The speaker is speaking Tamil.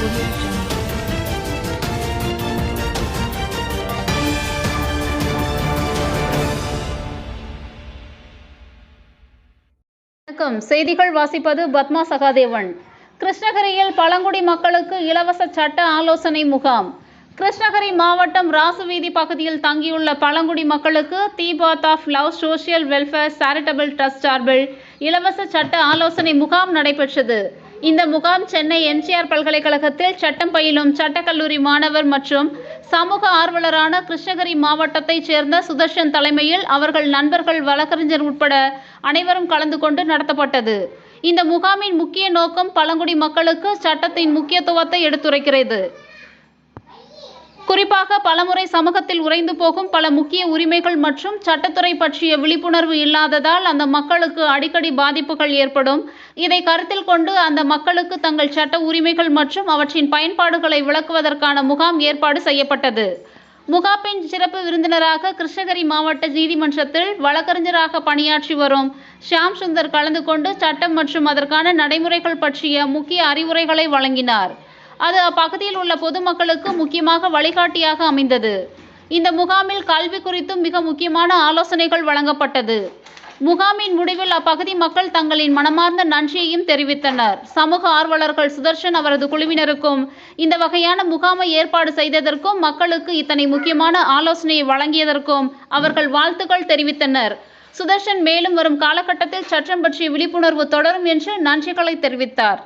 வணக்கம். செய்திகள் வாசிப்பது பத்மா சகாதேவன். கிருஷ்ணகிரியில் பழங்குடி மக்களுக்கு இலவச சட்ட ஆலோசனை முகாம். கிருஷ்ணகிரி மாவட்டம் ராசுவீதி பகுதியில் தங்கியுள்ள பழங்குடி மக்களுக்கு the path of love social welfare charitable trust சார்பில் இலவச சட்ட ஆலோசனை முகாம் நடைபெற்றது. இந்த முகாம் சென்னை எம்ஜிஆர் பல்கலைக்கழகத்தில் சட்டம் பயிலும் சட்டக்கல்லூரி மாணவர் மற்றும் சமூக ஆர்வலரான கிருஷ்ணகிரி மாவட்டத்தைச் சேர்ந்த சுதர்ஷன் தலைமையில் அவர்கள் நண்பர்கள் வழக்கறிஞர் உட்பட அனைவரும் கலந்து கொண்டு நடத்தப்பட்டது. இந்த முகாமின் முக்கிய நோக்கம் பழங்குடி மக்களுக்கு சட்டத்தின் முக்கியத்துவத்தை எடுத்துரைக்கிறது. குறிப்பாக பலமுறை சமூகத்தில் உறைந்து போகும் பல முக்கிய உரிமைகள் மற்றும் சட்டத்துறை பற்றிய விழிப்புணர்வு இல்லாததால் அந்த மக்களுக்கு அடிக்கடி பாதிப்புகள் ஏற்படும். இதை கருத்தில் கொண்டு அந்த மக்களுக்கு தங்கள் சட்ட உரிமைகள் மற்றும் அவற்றின் பயன்பாடுகளை விளக்குவதற்கான முகாம் ஏற்பாடு செய்யப்பட்டது. முகாப்பின் சிறப்பு விருந்தினராக கிருஷ்ணகிரி மாவட்ட நீதிமன்றத்தில் வழக்கறிஞராக பணியாற்றி வரும் ஷியாம் சுந்தர் கலந்து கொண்டு சட்டம் மற்றும் அதற்கான நடைமுறைகள் பற்றிய முக்கிய அறிவுரைகளை வழங்கினார். அது அப்பகுதியில் உள்ள பொதுமக்களுக்கு முக்கியமாக வழிகாட்டியாக அமைந்தது. இந்த முகாமில் கல்வி குறித்தும் மிக முக்கியமான ஆலோசனைகள் வழங்கப்பட்டது. முகாமின் முடிவில் அப்பகுதி மக்கள் தங்களின் மனமார்ந்த நன்றியையும் தெரிவித்தனர். சமூக ஆர்வலர்கள் சுதர்ஷன் அவரது குழுவினருக்கும் இந்த வகையான முகாமை ஏற்பாடு செய்ததற்கும் மக்களுக்கு இத்தனை முக்கியமான ஆலோசனையை வழங்கியதற்கும் அவர்கள் வாழ்த்துக்கள் தெரிவித்தனர். சுதர்ஷன் மேலும் வரும் காலகட்டத்தில் சட்டம் பற்றிய விழிப்புணர்வு தொடரும் என்று நன்றிகளை தெரிவித்தார்.